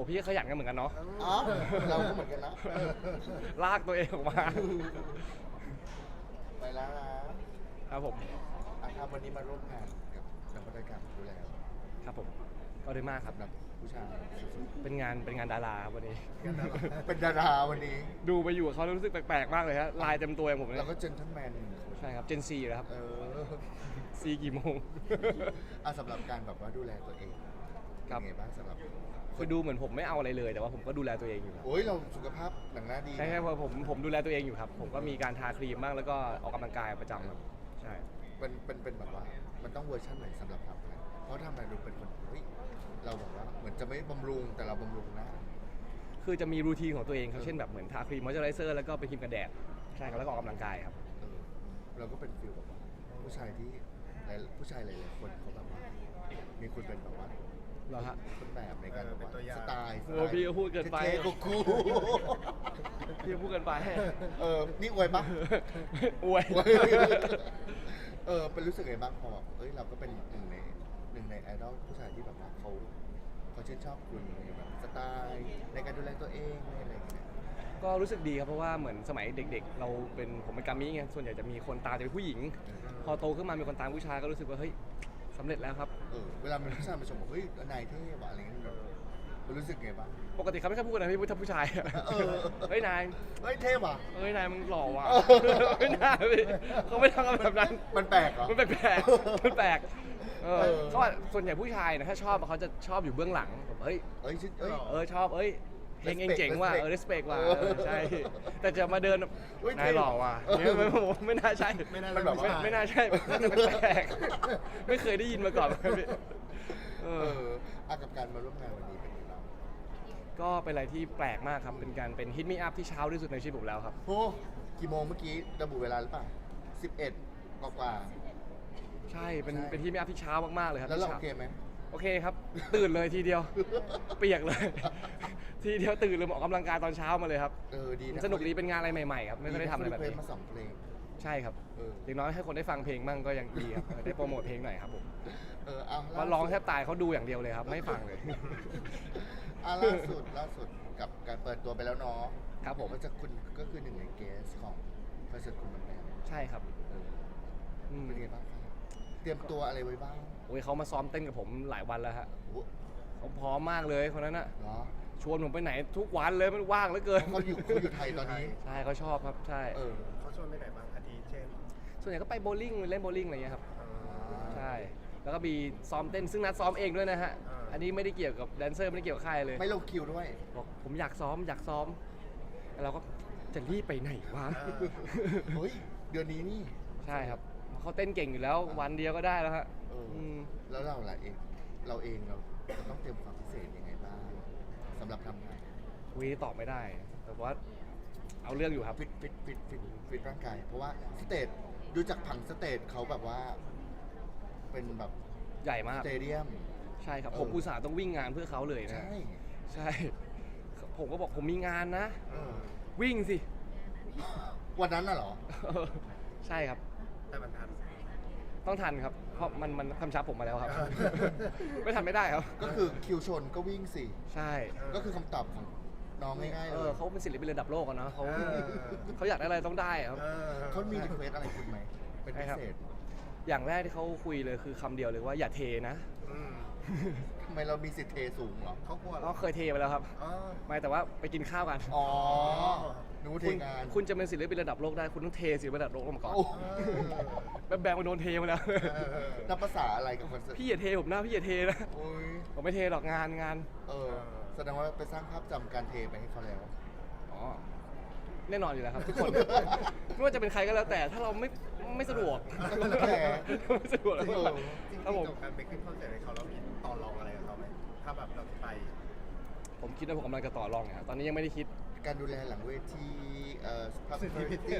อ้พี่ก็ขยันกันเหมือนกันเนาะอ๋อเราก็เหมือนกันนะ ลากตัวเองออกมา ไปแล้วนะครับผมอาครับวันนี้มาร่วมงานกับนวัตกรรมดูแลครับผมก็ดีมากครับสำหรับผู้ชายสุดเป็นงานเป็นงานดาราครับวันนี้ๆเป็นดาราวันนี้ ดูไปอยู่กับเขาแล้วรู้สึกแปลกๆมากเลยฮะลายเต็มตัวอย่างผมเลเรายก็เจนทันแมนหนึ่งคนใช่ครับเจนซีเลยครับเออซีกี่โมงอะสำหรับการแบบว่าดูแลตัวเองครับ เป็นไงบ้างสำหรับคือดูเหมือนผมไม่เอาอะไรเลย แต่ว่าผมก็ดูแลตัวเองอยู่ครับโอ้ยเราสุขภาพหนังหน้าดีใช่ใช่เพราะผมผมดูแลตัวเองอยู่ครับ ผมก็มีการทาครีมบ้างแล้วก็ออกกำลังกายประจำครับใช่เป็นเป็นเป็นแบบว่า มันต้องเวอร์ชันไหนสำหรับทำอะไรเพราะทำอะไรดูเป็นคนเฮ้ยเราแบบว่าเหมือนจะไม่บำรุงแต่เราบำรุงนะ คือจะมีรูทีนของตัวเองครับเช่นแบบเหมือนทาครีมมอยเจอไรเซอร์แล้วก็ไปครีมกันแดดใช่ครับแล้วก็ออกกำลังกายครับ เออเราก็เป็นฟิลแบบว่าผู้ชายที่หลายผู้ชายหลายๆคนเขาแบบว่ามีคุณเป็นแบบว่า เหรอฮะต้นแบบในการแบบว่าเป็นตัวอย่างสไตล์โอ้พี่ก็พูดเกินไป เท่ๆกูกูพี่พูดกันไป เออนี่อวยปะ อวย เออเป็นรู้สึกไงบ้างพอแบบเอ้ยเราก็เป็นหนึ่งในหนึ่งในไอดอลผู้ชายที่แบบว่าเขาเขาชื่นชอบคุณในแบบสไตล์ในการดูแลตัวเองอะไรอย่างเงี้ย ก็รู้สึกดีครับเพราะว่าเหมือนสมัยเด็ก ๆ เราเป็นผมเป็นกามิไงส่วนใหญ่จะมีคนตามจะเป็นผู้หญิง พอโตขึ้นมามีคนตามผู้ชายก็รู้สึกว่าเฮ้ย สำเร็จแล้วครับ เออเวลามันผู้ชายมาชมบอกเฮ้ยนายเท่ว่ะอะไรเงี้ยมันรู้สึกไงบ้าง ปกติเขาไม่ค่อยพูดนะพี่พูดถ้าผู้ชายอะเออ เฮ้ยนายเฮ้ยเท่ว่ะ เฮ้ยนายมึงหล่อว่ะเออ ไม่น่าพี่เขาไม่ทำกันแบบนั้น มันแปลกเหรอ มันแปลกๆมันแปลกเออเออ เขาว่าส่วนใหญ่ผู้ชายนะถ้าชอบเขาจะชอบอยู่เบื้องหลังแบบเฮ้ย เอ้ยชื่อเอ้ย เออชอบเอ้ย เพลงเองเจ๋งว่ะเออ respect ว่ะเออเออใช่ แต่จะมาเดินแบบเฮ้ยนายหล่อว่ะเนี่ยไม่ไม่ไม่น่าใช่ไม่น่ามันแบบว่าไม่ไม่น่าใช่น่าจะแปลกๆไม่เคยได้ยินมาก่อนครับพี่เอเออ ออากับการมาร่วมงานวันนี้เป็นยังไงบ้างก็เป็นอะไรที่แปลกมากครับ เป็นการเป็นฮิตมีอัพที่เช้าที่สุดในชีวิตผมแล้วครับโอ้กี่โมงเมื่อกี้ระบุเวลาหรือเปล่าสิบเอ็ดกว่าใช่ เป็นใช่เป็นฮิตมีอัพที่เช้ามากๆเลยคๆรับแล้วเราที่โอช้เคไหม โอเคครับ ตื่นเลยทีเดียว เปียกเลย ทีเดียวตื่นเลยออกกำลังกายตอนเช้ามาเลยครับเออดีนะสนุกดีเป็นงานอะไรใหม่ๆครับไม่เคยได้ทำอะไรแบบเพลนี้งมาสองเพลง ใช่ครับเออ อย่างน้อยให้คนได้ฟังเพลงมั่งก็ยังดีครับเออได้โปรโมทเพลงหน่อยครับผมเออเอาเพราะร้องแทบตายเขาดูอย่างเดียวเลยครับ ไม่ฟังเลย อะล่าสุดล่าสุดกับการเปิดตัวไปแล้วเนาะครับผม ก็จะคุณก็คือหนึ่งในเกสของคอนเสิร์ตคุณมันแมนใช่ครับเอออืมเป็นไงบ้างครับเตรียมตัวอะไรไว้บ้างโอ้ยเขามาซ้อมเต้นกับผมหลายวันแล้วฮะโอ้เขาพร้อมมากเลยคนนั้นอะเหรอชวนผมไปไหนทุกวันเลยมันว่างเหลือเกิน เขาอยู่เขาอยู่ไทยตอนนี้ ใช่เขาชอบครับใช่เออเขาชวนไปไหนบ้างอาทิเช่นส่วนใหญ่ก็ไปโบว์ลิ่งเล่นโบว์ลิ่งอะไรอย่างเงี้ยครับอ่าใช่ แล้วก็มีซ้อมเต้นซึ่งนัดซ้อมเองด้วยนะฮะอ่าอันนี้ไม่ได้เกี่ยวกับแดนเซอร์ไม่ได้เกี่ยวกับค่ายเลยไม่ลงคิวด้วย บอกผมอยากซ้อมอยากซ้อมแล้วเราก็จะรีบไปไหนวะเฮ้ยเดือนนี้นี่ใช่ครับเขาเต้นเก่งอยู่แล้ววันเดียวก็ได้แล้วฮะ เอออม แล้วเราล่ะเองเราเองเราจะต้องเตรียมความพิเศษยังไงบ้างสำหรับทำงานวีตอบไม่ได้ แต่ว่าเอาเรื่องอยู่ครับ ฟิตฟิตฟิตฟิตฟิตร่างกาย เพราะว่าสเตจดูจากผังสเตจเขาแบบว่า เป็นแบบใหญ่มากสเตเดียม ใช่ครับเออผมอุตส่าห์ต้องวิ่งงานเพื่อเขาเลยนะ ใช่ใช่ ผมก็บอกผมมีงานนะ เออวิ่งสิ วันนั้นน่ะเหรอ ใช่ครับ แต่มันทัน ต้องทันครับ เพราะมันมันคำชับผมมาแล้วครับ ไม่ทันไม่ได้ครับ ก็คือคิวชนก็วิ่งสิ ใช่ก็คือคำตอบของน้องง่ายๆเอเลอยเขาเป็นศิลปินระดับโลกอะเนาะเขาเออเขาอยากได้อะไรต้องได้ครับเออเขามีรีเควสอะไรคุณไหม เป็นพิเศษ อย่างแรกที่เขาคุยเลยคือคำเดียวเลยว่าอย่าเทนะ อืมทำไมเรามีสิทธิ์เทสูงเหรอเขากลัวหรก็เคยเทไปแล้วครับ อ๋อไม่แต่ว่าไปกินข้าวกันอ๋อหนูเทคุณงานคุณจะเป็นศิลปินระดับโลกได้คุณต้องเทศิลปินระดับโลกลงมาก่อนโอ้แบบแบงค์มาโดนเทมาแล้วนับภาษาอะไรกับคอนเสิร์ตพี่อย่าเทผมนะพี่อย่าเทนะโอ้ยผมไม่เทหรอกงานงานเออแสดงว่าไปสร้างภาพจำการเทไปให้เขาแล้ว อ๋อแน่นอนอยู่แล้วครับทุกคน ไม่ว่าจะเป็นใครก็แล้วแต่ถ้าเราไม่ไม่สะดวกแล้วแต่ ไม่สะดวกแล้วก็เออจริงๆครับผม จบการไปขึ้นคอนเสิร์ตให้เขาเรามีต่อรองอะไรกับเขาไหม ถ้าแบบเราไปผมคิดว่าผมกำลังจะต่อรองเนี่ยตอนนี้ยังไม่ได้คิด การดูแลหลังเวทีเอ่อพับพิธีสิทธิ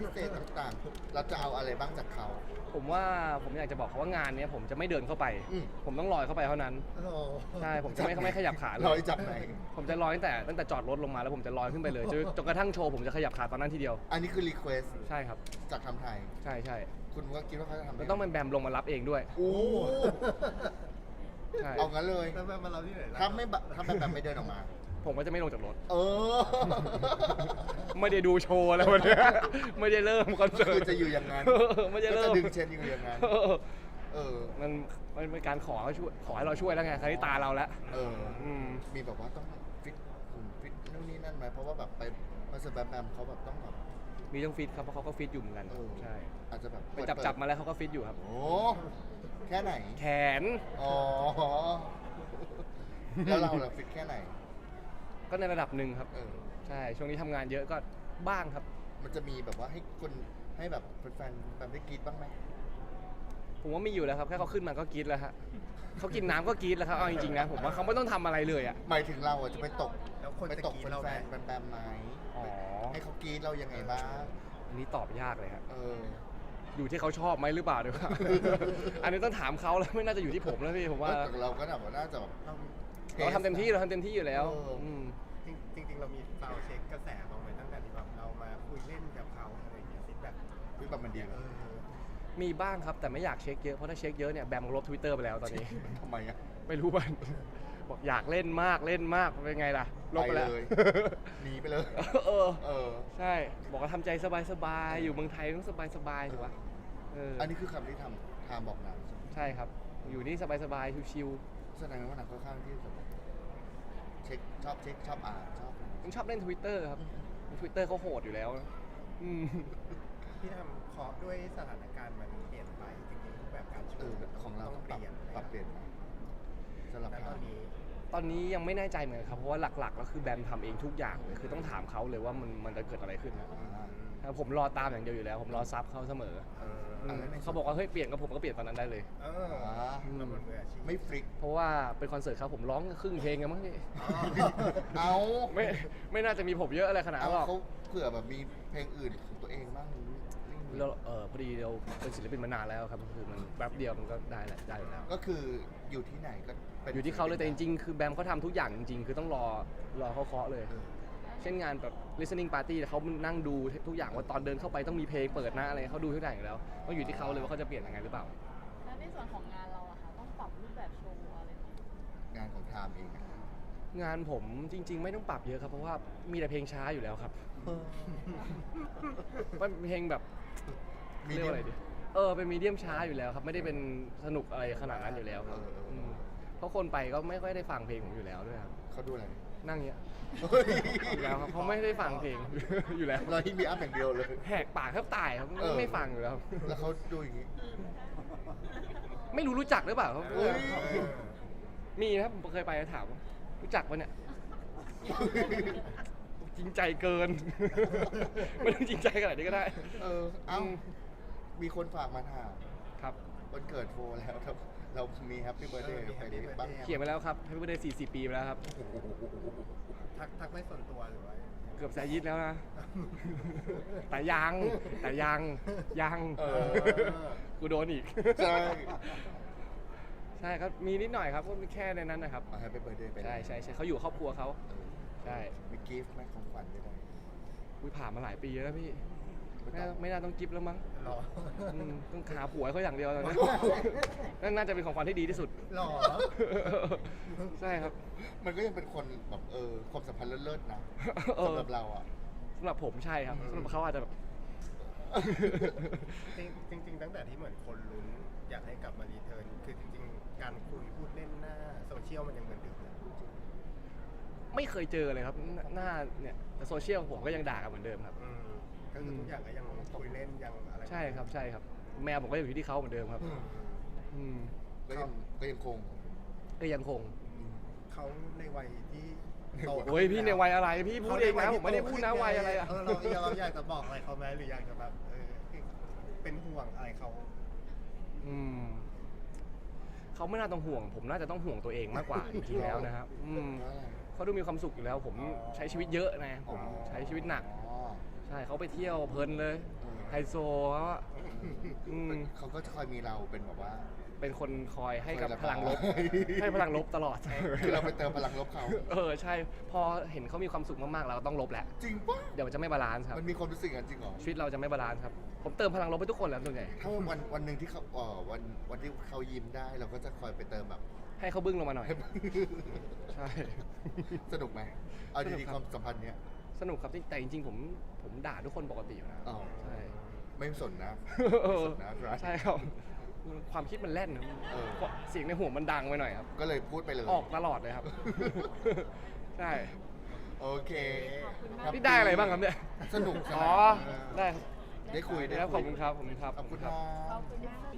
พิเศษต่างๆ เราจะเอาอะไรบ้างจากเขา ผมว่าผมอยากจะบอกเขาว่างานเนี้ยผมจะไม่เดินเข้าไป อืม ผมต้องลอยเข้าไปเท่านั้น ใช่ผมจะไม่ไม่ขยับขาเลลอยยจากไหน ผมจะลอยตั้งแต่ตั้งแต่จอดรถลงมาแล้วผมจะลอยขึ้นไปเลยจนจนกระทั่งโชว์ผมจะขยับขาตอนนั้นทีเดียว อันนี้คือรีเควสใช่ครับ จากทำไทย ใช่ใช่คุณว่าคิดว่าเขาจะทำได้แล้วต้องเป็นแบมลงมารับเองด้วย โอ้ ใช่เอางั้นเลยแล้วแบบมาเราที่ไหนล่ะถ้าไม่บะถ้าแบบแบบไม่เดินออกมา ผมก็จะไม่ลงจากรถ เออไม่ได้ดูโชว์แล้ววันเนี้ยไม่ได้เริ่มคอนเสิร์ตคือจะอยู่อย่างนั้นเออไม่ได้ก็เริ่จะม ดึงเชนอยู่อย่างนั้น เออเออ มันมันเป็นการขอให้ช่วยขอให้เราช่วยแล้วไงคราวนี้ตาเราแล้วเออ อืม มีแบบว่าต้องฟิตหุ่นฟิตนู่นนี่นั่นไหมเพราะว่าแบบไปคอนเสิร์ตแบมแบมเขาแบบต้องแบบ มีต้องฟิตครับเพราะเขาก็ฟิตอยู่เหมือนกันเออใช่อาจจะแบบไปจับจับมาแล้วเขาก็ฟิตอยู่ครับ โอ้แค่ไหน แขนอ๋อ แล้วเราล่ะฟิตแค่ไหน ก็ในระดับหนึ่งครับ เออ ใช่ช่วงนี้ทำงานเยอะก็บ้างครับ มันจะมีแบบว่าให้คนให้แบบแฟนๆแบบได้กรีดบ้างไหม ผมว่ามีอยู่แล้วครับแค่เขาขึ้นมาก็กรีดแล้วฮะเขากินน้ำก็กรีดแล้วครับเอาจริงๆนะผมว่าเขาไม่ต้องทำอะไรเลยอะหมายถึงเราอะจะไปตกแล้ว คนไปจะตกกรีดแฟเราไหมนๆแบมแบมไหมอ๋อ ให้เขากรีดเรายังไงบ้างอันนี้ตอบยากเลยครับ เออ อยู่ที่เขาชอบไหมหรือเปล่าดีกว่า อันนี้ต้องถามเขาแล้วไม่น่าจะอยู่ที่ผมแล้วพี่ผมว่าแต่เราก็แบบว่าน่าจะแบบเราเราทำเต็มที่เราทำเต็มที่อยู่แล้วเอออื มจริงจริง ๆ เรามีซาวด์เช็คกระแสบ้างไหมตั้งแต่ที่แบบเรามาคุยเล่นกับเขาอะไรอย่างเงี้ยฟีดแบ็กวิแบบมันดีเอเลยอมีบ้างครับแต่ไม่อยากเช็คเยอะเพราะถ้าเช็คเยอะเนี่ยแบมลบทวิตเตอร์ไปแล้วตอนนี้ ทำไมอะไม่รู้มัน บอกอยากเล่นมากเล่นมากเป็นไงล่ะลบไปแล้วไปเลยหนีไปเลย เออ เออ ใช่ บอกว่าทำใจสบายๆอยู่เมืองไทยต้องสบายๆถูกปะเอออัอันนี้คือคำที่ทำทามบอกนางใช่ครับ อยู่นี่สบายๆชิวแสดงว่านางค่อนข้างที่จะแบบเช็คชอบเช็คชอบอ่านชอบอะไรๆผมชอบเล่นทวิตเตอร์ครับทวิตเตอร์เขาโหดอยู่แล้วนะอืมที่ทำเคาะด้วยสถานการณ์มันเปลี่ยนไปจริงๆรูปแบบการโชเออว์ของเราต้องปเปรับลี่ยนปรับเปลี่ยนไหมสำหรับแล้วตทาอมนนี้ตอนนี้ยังไม่แน่ใจเหมือนกันครับเพราะว่าหลักๆแล้วคือแบมทำเองทุกอย่างเลยคือต้องถามเขาเลยว่ามันมันจะเกิดอะไรขึ้นนะอ่าถ้าผมรอตามอย่างเดียวอยู่แล้ว ผมรอซับเขาเสมอเอออืมแล้วในส่วน เขาบอกว่าเฮ้ยเปลี่ยนก็ผมก็เปลี่ยนตอนนั้นได้เลย เอออ่าเราเป็นมืออาชีพ ไม่ฟริก เพราะว่าเป็นคอนเสิร์ตเขาผมร้องครึ่งเพลงกันมั้งนี่อ๋อเอาไม่ไม่น่าจะมีผมเยอะอะไรขนาดเอานั้นหรอก เขาเผื่อแบบมีเพลงอื่นของตัวเองบ้าง เราเออพอดีเราเป็นศิลปินมานานแล้วครับคือมันแป๊บเดียวมันก็ได้แหละได้อยู่แล้ว ก็คืออยู่ที่ไหนก็ป็นอยู่ที่เขาเลยแต่จริงๆ คือแบมเขาทำทุกอย่างจริงๆ คือต้องรอรอเขาเคาะเลย เออเช่นงานแบบ listening party เขานั่งดูทุกอย่างว่าตอนเดินเข้าไปต้องมีเพลงเปิดนะอะไรเขาดูทุกอย่างอยู่แล้วต้องอยู่ที่เขาเลยว่าเขาจะเปลี่ยนยังไงหรือเปล่า แล้วในส่วนของงานเราอะค่ะต้องปรับรูปแบบโชว์อะไรไหมงานของไทม์เองอะ งานผมจริง ๆ ไม่ต้องปรับเยอะครับ เพราะว่ามีแต่เพลงช้าอยู่แล้วครับมันเพลงแบบมีเรียกเดียว่าอะไรดีเออเป็นมีเดียมช้าอยู่แล้วครับ ไม่ได้เป็นสนุกอะไรขนาดนั้นอยู่แล้วครับเออเออเออมเพราะคนไปก็ไม่ค่อยได้ฟังเพลงผมอยู่แล้วด้วยครับเขาดูอะไรนั่งเนี้ยเฮ้ยอยู่แล้วครับเขาไม่ได้ฟังเพลง อยู่แล้วเราที่มีอัพอย่างเดียวเลย แหกปากแทบตายครับเออ ไม่ฟังอยู่แล้วครับแล้วเขาดูอย่างนี้ไม่รู้รู้จักหรือเปล่าครับเฮ้ยมีนะครับผมเคยไปแล้วถามว่า รู้จักปะเนี่ย จริงใจเกิน ไม่ต้องจริงใจขนาดนี้ก็ได้ เออ เอ้าอืมมีคนฝากมาถามครับ วันเกิดโฟแล้วครับเรามีแฮปปี้เบ r ร์ d เดย์ไปได้บ้างเขียนไปแล้วครับ Happy Birthday 40 ปีไปแล้วครับ ทักทักไม่ส่วนตัวหรือว่าเกือบแซยิดแล้วนะ แต่ยัง แต่ยัง ยังเออ กูโดนอีก ใช่ ใช่ครับมีนิดหน่อยครับก็มีแค่ในนั้นนะครับแฮปปี้เบ r ร์ d เดย์ไปใช่ใช่ใช่เขาอยู่ครอบครัวเขาเออใช่มีกิฟต์ไหมของขวัญได้ไหมอุ้ยผ่านมาหลายปีแล้วพี่ไม่ไม่ต้องน่าไม่น่าต้องกิฟต์แล้วมั้งหรออืมต้องขาผัวให้เขาอย่างเดียวตอนนี้นั่นน่าจะเป็นของขวัญที่ดีที่สุดหรอใช่ครับมันก็ยังเป็นคนแบบเออความสัมพันธ์เลิศๆนะเออสำหรับเราอะ สำหรับผมใช่ครับสำหรับเขาอาจจะแบบ จริงจริงๆตั้งแต่ที่เหมือนคนลุ้นอยากให้กลับมารีเทิร์นคือจริงๆ การคุยพูดเล่นหน้าโซเชียลมันยังเหมือนเดิมเลยไม่เคยเจอเลยครับหน้าเนี่ยแต่โซเชียลผมก็ยังด่ากันเหมือนเดิมครับ อืมก็คือทุกอย่างก็ยังคุยเล่นยังอะไรใช่ครับใช่ครับ แมวผมก็อยู่ที่เขาเหมือนเดิมครับ อืมอืมก็ยังก็ยังคงก็ยังคงอืมเขาในวัยที่โตโอ้ยพี่ในวัยอะไรพี่พูดเองนะผมไม่ได้พูดนะวัยอะไรอะเออเราเราอยากจะบอกอะไรเขาไหมหรืออยากจะแบบเออเป็นห่วงอะไรเขา อืม เขาไม่น่าต้องห่วง ผมน่าจะต้องห่วงตัวเองมากกว่าจริงๆแล้วนะครับอืมว่าอะไรเขาดูมีความสุขอยู่แล้ว ผมใช้ชีวิตเยอะนะผมใช้ชีวิตหนัก อ๋อ ใช่เขาไปเที่ยวเพลินเลยเออไฮโซเขาอะ อืม เขาก็จะคอยมีเราเป็นแบบว่า เป็นคนคอยให้กับคอยระบายพลังลบ ให้พลังลบตลอด คือเราไปเติมพลังลบเขา เออใช่ พอเห็นเขามีความสุขมากๆ เราก็ต้องลบแหละ จริงปะเดี๋ยวมันจะไม่บาลานซ์ครับ มันมีความรู้สึกอย่างนั้นจริงเหรอ ชีวิตเราจะไม่บาลานซ์ครับ ผมเติมพลังลบไปทุกคนแล้วส่วนใหญ่ ถ้าวันวันหนึ่งที่เขาเออวันวันที่เขายิ้มได้เราก็จะคอยไปเติมแบบ ให้เขาบึ้งลงมาหน่อย ใช่ สนุกไหมเอาสนุดีกๆคครับวามสัมพันธ์เนี้ย สนุกครับแต่จริงๆผมผมด่าทุกคนปกติอยู่นะอ๋อ ใช่ ไม่สนนะเอไม่อสนนะครับใช่ครับ ความคิดมันแล่นนะเออ เสียงในหัวมันดังไปหน่อยครับ ก็เลยพูดไปเลย ออกตลอดเลยครับ ใช่ โอเคขอบคุณมากครับนี่ได้อะไรบ้างครับเนี่ย สนุกสอ๋นาอนเออได้ครับได้คุยได้ครับคุขอยบคุณครับขอบคุณครับขอบคุณครัครับขอบคุณมาก